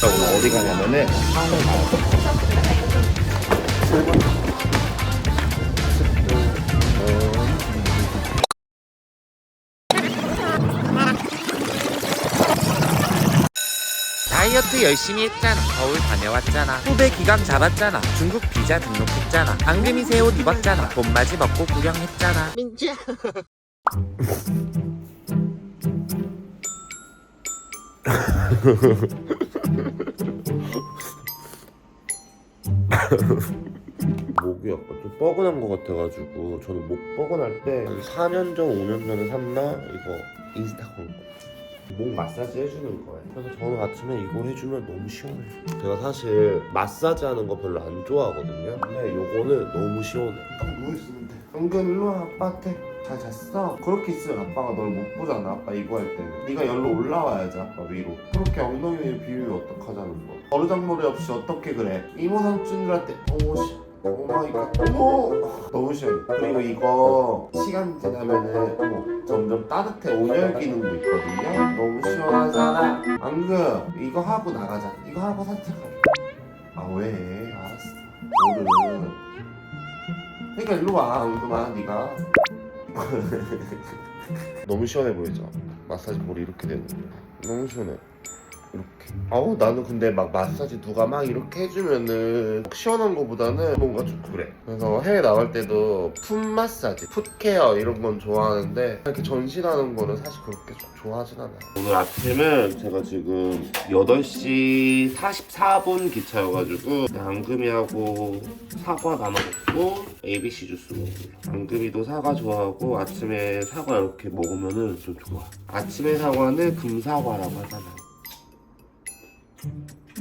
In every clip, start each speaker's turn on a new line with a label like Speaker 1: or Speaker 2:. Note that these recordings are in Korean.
Speaker 1: 자 오늘 어디 가냐면은 상을 가요.
Speaker 2: 다이어트 열심히 했잖아. 서울 다녀왔잖아. 후배 기감 잡았잖아. 중국 비자 등록했잖아. 앙금이 새 옷 입었잖아. 봄맞이 먹고 구경했잖아.
Speaker 1: 목이 약간 좀 뻐근한 것 같아가지고 저는 목 뻐근할 때 한 4년 전, 5년 전에 샀나? 이거 인스타 광고. 목 마사지 해주는 거예요. 그래서 저는 아침에 이걸 해주면 너무 시원해요. 제가 사실 마사지 하는 거 별로 안 좋아하거든요. 근데 요거는 너무 시원해 딱 누워있으면 돼. 은근 일로 와 아빠한테. 잘 잤어? 그렇게 있으면 아빠가 널 못 보잖아 아빠 이거 할 때는. 네가 열로 올라와야지 아빠 위로. 그렇게 엉덩이 위에 비우면 어떡하자는 거야 버르장머리 없이 어떻게 그래? 이모 삼촌들한테 어머 씨. 오마이갓 어머. 너무 시원해. 그리고 이거 시간 지나면은 어머 점점 따뜻해 온열 기능도 있거든요. 너무 시원하잖아. 안그 이거 하고 나가자. 이거 하고 산책하자. 아왜? 알았어. 오늘은 그러니까 일로 와 안그만 네가. 너무 시원해 보이죠? 마사지 볼이 이렇게 되는 거 너무 시원해 이렇게. 아우 나는 근데 막 마사지 누가 막 이렇게 해주면은 시원한 거보다는 뭔가 좀 그래. 그래서 해외 나갈 때도 풋 마사지 풋 케어 이런 건 좋아하는데 이렇게 전신하는 거는 사실 그렇게 좀 좋아하진 않아요. 오늘 아침은 제가 지금 8시 44분 기차여가지고 앙금이하고 사과 나눠 먹고 ABC 주스 먹고 앙금이도 사과 좋아하고 아침에 사과 이렇게 먹으면은 좀 좋아 아침에 사과는 금사과라고 하잖아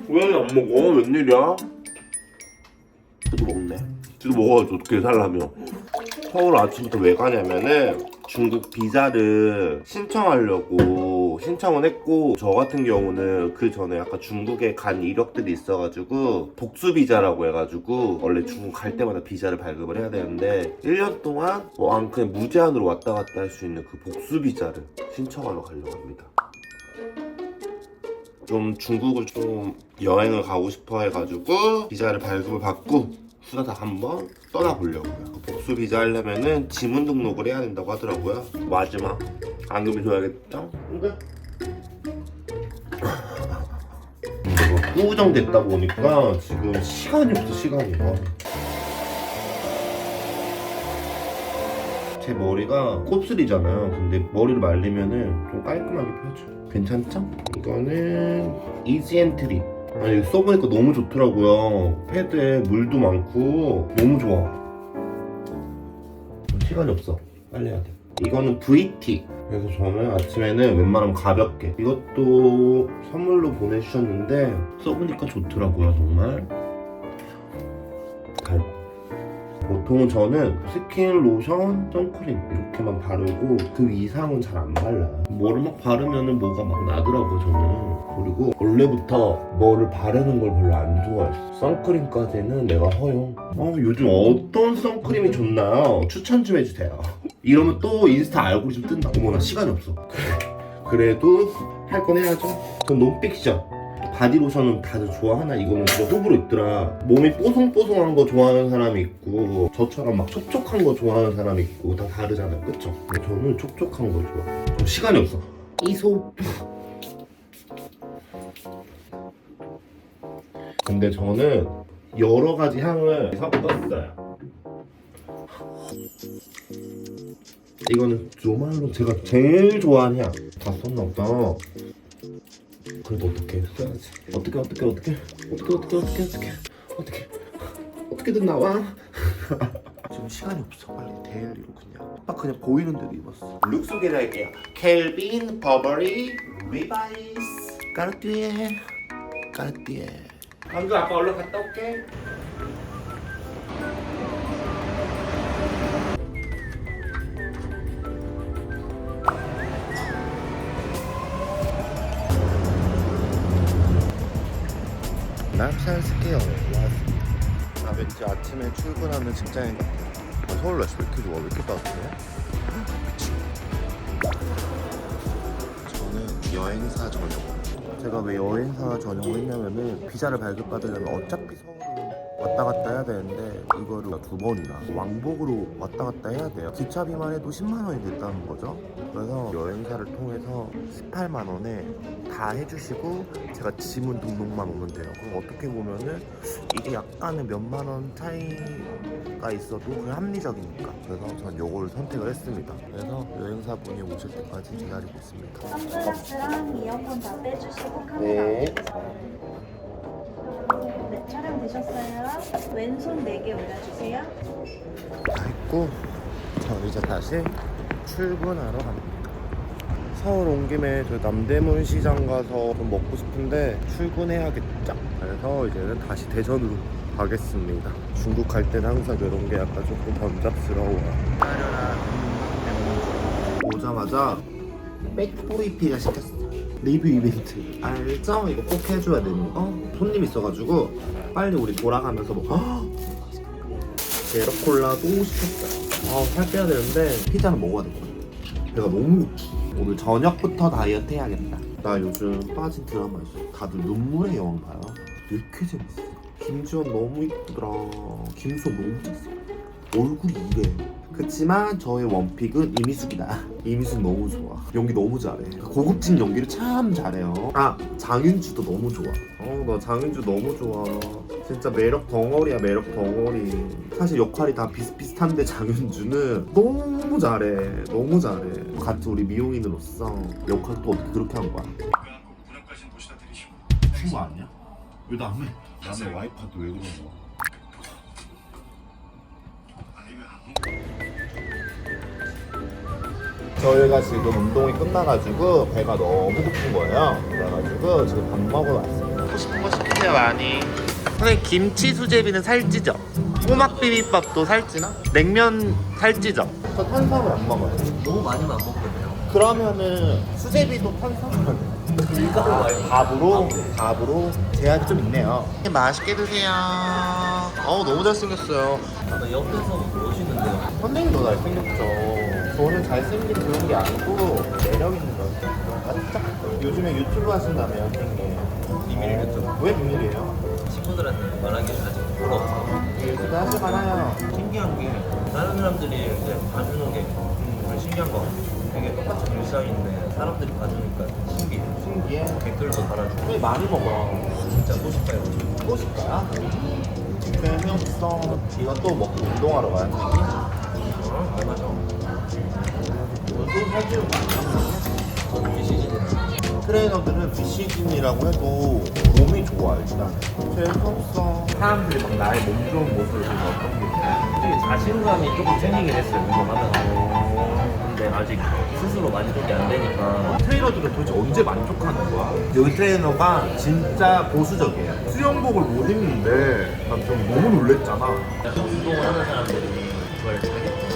Speaker 1: 왜 안 먹어? 웬일이야? 쟤도 먹네. 쟤도 먹어야지 어떻게 살라며. 서울 아침부터 왜 가냐면은 중국 비자를 신청하려고 신청은 했고 저 같은 경우는 그 전에 약간 중국에 간 이력들이 있어가지고 복수 비자라고 해가지고 원래 중국 갈 때마다 비자를 발급을 해야 되는데 1년 동안 뭐안 그냥 무제한으로 왔다 갔다 할 수 있는 그 복수 비자를 신청하러 가려고 합니다. 좀 중국을 좀 여행을 가고 싶어 해가지고 비자를 발급을 받고 후다닥 한번 떠나보려고요. 그 복수 비자 하려면은 지문 등록을 해야 된다고 하더라고요. 마지막 안금이 줘야겠죠? 근데 후정 됐다 보니까 지금 시간이 없어 시간이 어. 제 머리가 곱슬이잖아요. 근데 머리를 말리면은 좀 깔끔하게 펴져. 괜찮죠? 이거는 이지엔트리. 아니 이거 써보니까 너무 좋더라고요. 패드에 물도 많고 너무 좋아. 시간이 없어. 빨리 해야 돼. 이거는 VT. 그래서 저는 아침에는 웬만하면 가볍게. 이것도 선물로 보내주셨는데 써보니까 좋더라고요 정말. 보통은 저는 스킨, 로션, 선크림 이렇게만 바르고 그 이상은 잘 안 발라요. 뭐를 막 바르면은 뭐가 막 나더라고요 저는. 그리고 원래부터 뭐를 바르는 걸 별로 안 좋아했어. 선크림까지는 내가 허용. 어, 요즘 어떤 선크림이 좋나요? 추천 좀 해주세요. 이러면 또 인스타 알고리즘 뜬다. 어머나 시간이 없어. 그래도 할 건 해야죠. 전 논픽션. 바디로션은 다들 좋아하나? 이거는 진짜 호불호 있더라. 몸이 뽀송뽀송한 거 좋아하는 사람이 있고 저처럼 막 촉촉한 거 좋아하는 사람이 있고 다 다르잖아요. 그쵸? 저는 촉촉한 거 좋아. 좀 시간이 없어. 이소. 근데 저는 여러 가지 향을 섞었어요. 이거는 조말로 제가 제일 좋아하는 향. 다 썼나 보다. 그래도 어떻게. 어떻게 어떻게 어떻게 어떻게 어떻게 어떻게 어떻게 어떻게 어떻게든 나와. 지금 시간이 없어. 빨리 데일리로 그냥. 딱 그냥 보이는 대로 입었어. 룩 소개를 할게요. 켈빈 버버리 리바이스 까르띠에 까르띠에. 강주 아빠 얼른 갔다 올게. 남산스퀘어 왔습니다. 나 왠지 아침에 출근하는 직장인 같아. 아, 서울 날씨 왜 이렇게 좋아? 왜 이렇게 따뜻해? 저는 여행사 전용 제가 왜 여행사 전용을 했냐면은 비자를 발급받으려면 어차피 서울은 왔다 갔다 해야 되는데 이거를 두 번이나 왕복으로 왔다 갔다 해야 돼요. 기차비만 해도 10만 원이 됐다는 거죠. 그래서 여행사를 통해서 18만 원에 다 해주시고 제가 지문 등록만 오면 돼요. 그럼 어떻게 보면은 이게 약간의 몇만 원 차이가 있어도 그게 합리적이니까. 그래서 전 요걸 선택을 했습니다. 그래서 여행사분이 오실 때까지 기다리고 있습니다.
Speaker 3: 선글라스랑 이어폰 다 빼주시고 카메라
Speaker 1: 네.
Speaker 3: 네, 촬영 되셨어요. 왼손 4개 올려주세요.
Speaker 1: 다 했고 저 이제 다시 출근하러 갑니다. 서울 온 김에 저 남대문 시장 가서 좀 먹고 싶은데 출근해야겠죠. 그래서 이제는 다시 대전으로 가겠습니다. 중국 갈 때는 항상 이런 게 약간 조금 번잡스러워요. 오자마자 백보이 피자 시켰어. 리뷰 이벤트 알죠? 이거 꼭 해줘야 되는 거. 손님 있어가지고 빨리 우리 돌아가면서 뭐. 제로콜라도 시켰어요. 아, 살 빼야 되는데 피자는 먹어야 될 것 같아. 배가 너무 고프. 오늘 저녁부터 다이어트 해야겠다. 나 요즘 빠진 드라마 있어. 다들 눈물의 여왕 봐요. 왜 이렇게 재밌어? 김지원 너무 이쁘더라. 김수호 너무 잘했어. 얼굴이 이래. 그치만 저의 원픽은 이미숙이다. 이미숙 너무 좋아. 연기 너무 잘해. 그 고급진 연기를 참 잘해요. 아 장윤주도 너무 좋아. 어나 장윤주 너무 좋아. 진짜 매력 덩어리야 매력 덩어리. 사실 역할이 다 비슷비슷한데 장윤주는 너무 잘해. 너무 잘해. 같이 우리 미용인으로서 역할 또 어떻게 그렇게 한 거야?
Speaker 4: 문학까지 모시다 드리시고
Speaker 1: 친구 아니야? 왜 남의
Speaker 4: 남의
Speaker 1: 와이프한테 왜 그런 거야? 저희가 지금 운동이 끝나가지고 배가 너무 고픈 거예요. 그래가지고 지금 밥 먹으러 왔습니다.
Speaker 2: 먹고 싶은 거 시키세요 많이 선생님 김치 수제비는 살찌죠? 꼬막 비빔밥도 살찌나? 냉면 살찌죠?
Speaker 1: 저 탄수화물 안 먹어요.
Speaker 5: 너무 많이는 안 먹거든요.
Speaker 1: 그러면은 수제비도 탄수화물.
Speaker 5: 밀가루 말고
Speaker 1: 밥으로 밥으로 제약이 좀 있네요.
Speaker 2: 맛있게 드세요 어우 너무 잘생겼어요
Speaker 5: 나 옆에서 보시는데요.
Speaker 1: 선생님도 잘생겼죠. 저는 잘생긴 그런 게 아니고 매력 있는 거였어요. 맞죠? 요즘에 유튜브 하신다며요, 선생님.
Speaker 5: 비밀이겠죠.
Speaker 1: 왜 비밀이에요?
Speaker 5: 친구들한테 말하기는 아직 부러워서.
Speaker 1: 유튜브 하시잖아요.
Speaker 5: 신기한 게 다른 사람들이 이제 봐주는 게 정말 신기한 거 같아요. 되게 똑같은 일상인데 사람들이 봐주니까 신기해.
Speaker 1: 신기해.
Speaker 5: 댓글도 달아주고
Speaker 1: 왜 많이 먹어?
Speaker 5: 진짜 꼬실까요?
Speaker 1: 또 싶어요? 재미없어. 이거 또 먹고 운동하러 가야 돼.
Speaker 5: 어, 맞아.
Speaker 1: 트레이너들은 비시즌이라고 해도 몸이 좋아 일단. 재미없어. 사람들이 막 나의 몸 좋은 모습을 보면 어떤 게?
Speaker 5: 되게 자신감이 조금 생기긴 했어요. 운동하면서. 근데 아직 스스로 만족이 안 되니까
Speaker 1: 트레이너들은 도대체 언제 만족하는 거야? 여기 트레이너가 진짜 보수적이에요. 수영복을 못 입는데 난 좀 너무 놀랬잖아.
Speaker 5: 운동을 하는 사람들이 그걸 자기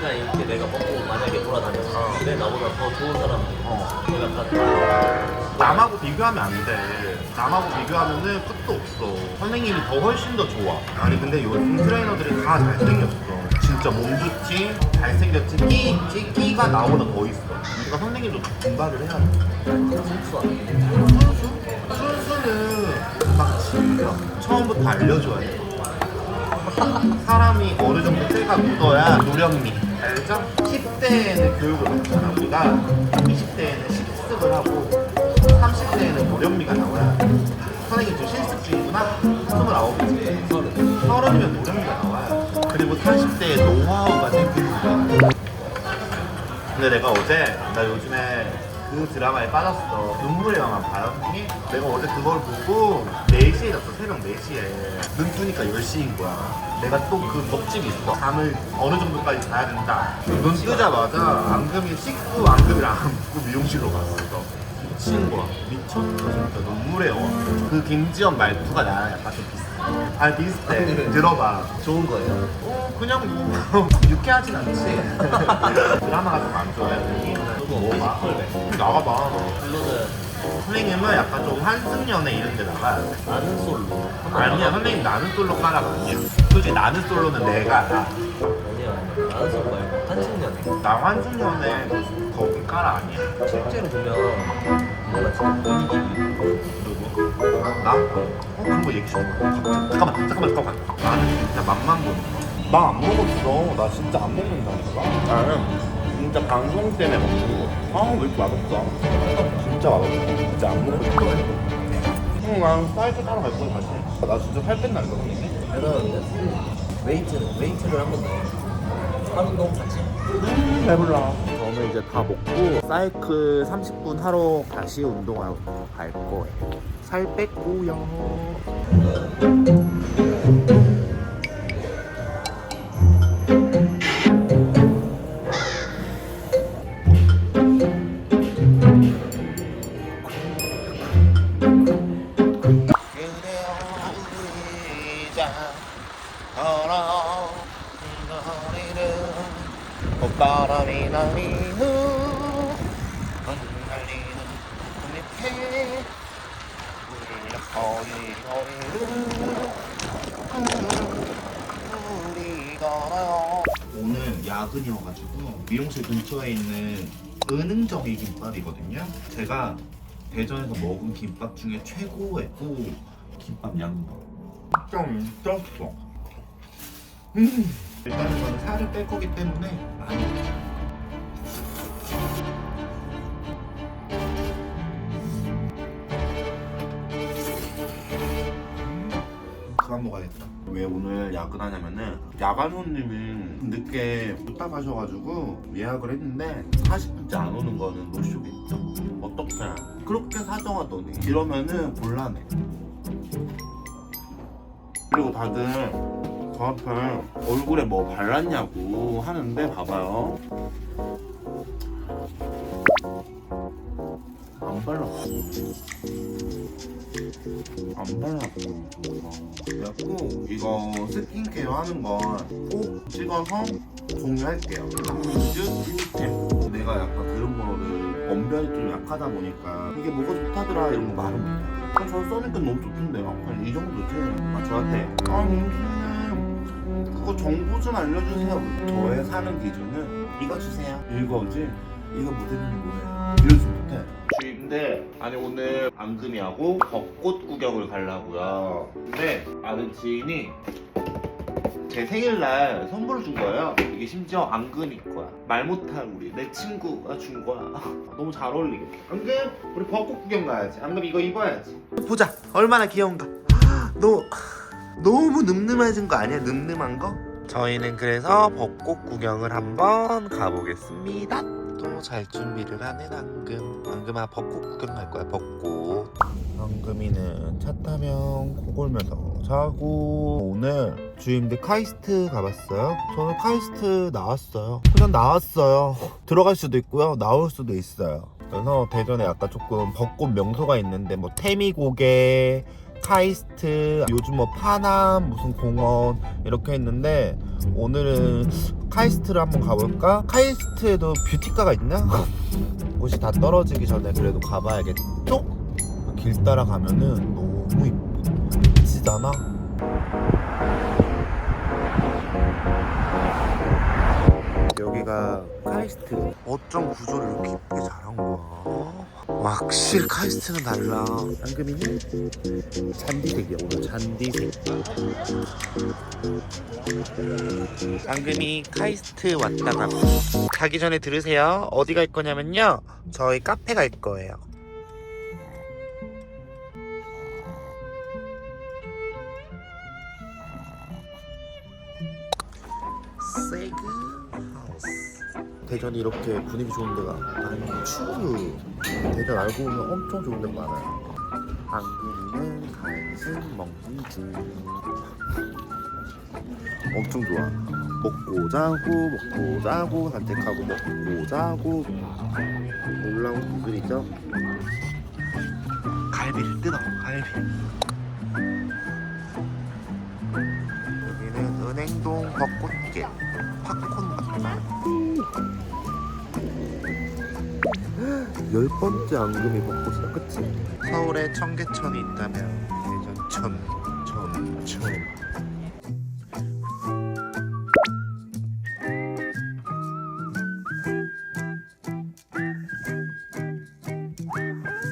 Speaker 5: 그러니까 이렇게 내가 먹고 만약에 돌아다녔어. 근데 나보다 더 좋은 사람들. 어. 약간
Speaker 1: 남하고 비교하면 안 돼. 남하고 비교하면은 끝도 없어. 선생님이 더 훨씬 더 좋아. 아니 근데 요즘 트레이너들이 다 잘생겼어. 진짜 몸 좋지, 잘생겼지, 끼 있지, 끼가 나보다 더 있어. 그러니까 선생님도 분발을 해야 돼.
Speaker 5: 순수한.
Speaker 1: 순수는 막 질려. 처음부터 알려줘야 돼. 사람이 어느 정도 때가 묻어야 노련미. 알죠? 10대에는 교육을 받잖아, 우리가. 20대에는 실습을 하고, 30대에는 노련미가 나와야 돼. 선생님 좀 실습 중이구나? 29이지. 서른. 서른이면 노련미가 나와요. 그리고 40대에 노하우가 생기는 거야. 근데 내가 어제 나 요즘에 그 드라마에 빠졌어. 눈물의 영화 선생님? 내가 어제 그걸 보고 4시에 잤어 새벽 4시에. 눈 뜨니까 10시인 거야. 내가 또 그 법칙이 있어? 잠을 어느 정도까지 자야 된다. 눈 뜨자마자 앙금이 씻고 앙금이랑 안 붙고 미용실로 갔어. 미친 거야. 미쳤어 진짜. 눈물의 영화. 그 김지연 말투가 나랑 약간 좀 비슷해 아 비슷해 들어봐
Speaker 5: 좋은 거예요.
Speaker 1: 어, 그냥 뭐 유쾌하진 않지 드라마 같은 거 안 좋아해? 뭐 봐?
Speaker 5: 피지컬
Speaker 1: 나가봐
Speaker 5: 블루는
Speaker 1: 선생님은 약간 좀 한승연애 이런 데 나가
Speaker 5: 나는 솔로.
Speaker 1: 아니야 선생님 나는 솔로 아니야 솔직히 나는 솔로는 내가 알아
Speaker 5: 아니야. 나는 솔로 말고 한식년에.
Speaker 1: 나 한승연애 거기 까라 아니야
Speaker 5: 실제로 보면 내가 지금
Speaker 1: 누구? 나? 어 그런 거 얘기 좀 해. 잠깐만 잠깐만 잠깐만 나는 진짜 맘만 보는
Speaker 6: 거나안 먹었어. 나 진짜 안 먹는다니까. 나는 진짜 방송 때문에 먹는 거. 아, 왜 이렇게 맛없어? 진짜 맛없어. 진짜 안 먹는 거. 응, 난 사이트 따러 갈 거야, 다시. 나 진짜 살 뺀다, 이거.
Speaker 5: 대단한데 웨이트는 웨이트를 한번더 해. 하루 운동 같이
Speaker 6: 배불러. 저는 이제 다 먹고 사이클 30분 하러 다시 운동하러 갈 거예요. 살 뺐고요. 바람이 날리는 흩날리는 꽃잎에 우리 걸어요
Speaker 1: 오늘 야 근이어가지고 미용실 근처에 있는 은흥정이 김밥이거든요 제가 대전에서 먹은 김밥 중에 최고의 오 김밥 양밥 좀 쪘어 음. 일단은 저는 살을 뺄 거기 때문에 많이 먹어요. 그만 먹어야겠다. 왜 오늘 야근하냐면은 야간 손님이 늦게 부탁하셔가지고 예약을 했는데 40분째 안 오는 거는 노쇼겠죠. 어떻게? 그렇게 사정하더니 이러면은 곤란해. 그리고 다들 저한테 얼굴에 뭐 발랐냐고 하는데 봐봐요. 안 발랐어. 안 발랐어. 그래갖고 이거 스킨케어 하는 건 꼭 찍어서 공유할게요. 한민주 꿀템. 내가 약간 그런 거를 원변이 좀 약하다 보니까 이게 뭐가 좋다더라 이런 거 말은 못해. 아, 저 써니까 너무 좋던데. 한이 정도지. 아, 저한테. 아, 민수님. 그거 정보 좀 알려주세요. 저의 사는 기준은 이거 주세요. 이거지. 이거 무대는 뭐예요? 이러지 못해. 주인데 아니 오늘 앙금이하고 벚꽃 구경을 가려고요. 근데 아는 지인이 제 생일날 선물을 준 거예요. 이게 심지어 앙금이 거야. 말 못할 우리 내 친구가 준 거야. 너무 잘 어울리겠다. 앙금 우리 벚꽃 구경 가야지. 앙금 이거 입어야지. 보자 얼마나 귀여운가. 너 너무 늠름해진 거 아니야? 늠름한 거? 저희는 그래서 벚꽃 구경을 한번 가보겠습니다. 또 잘 준비를 하네 앙금. 앙금아 벚꽃 구경 갈 거야 벚꽃. 앙금이는 차 타면 코골면서 자고 오늘 주임들 카이스트 가봤어요. 저는 카이스트 나왔어요. 그냥 나왔어요. 들어갈 수도 있고요. 나올 수도 있어요. 그래서 대전에 약간 조금 벚꽃 명소가 있는데 뭐 태미고개 카이스트 요즘 뭐 파남 무슨 공원 이렇게 있는데 오늘은 카이스트를 한번 가볼까? 카이스트에도 뷰티가가 있나? 옷이 다 떨어지기 전에 그래도 가봐야겠죠? 길 따라가면은 너무 이뻐 미치잖아 여기가 카이스트 어쩜 구조를 이렇게 이쁘게 잘한 거야 와 확실히 카이스트는 달라. 앙금이는 잔디색이야 오늘 잔디색. 앙금이 카이스트 왔다가 가기 전에 들으세요. 어디 갈 거냐면요. 저희 카페 갈 거예요. 세그 대전이 이렇게 분위기 좋은 데가 아니 추루 대전 알고 보면 엄청 좋은 데가 많아요. 안그리는 간식 먹기 중. 엄청 좋아. 먹고 자고 먹고 자고 산책하고 먹고 자고. 놀라운 구글이죠? 갈비를 뜯어 갈비 은행동 벚꽃길 팝콘 같다 열 번째 앙금이 벚꽃이다 그치? 서울에 청계천이 있다면 대전 천, 천, 천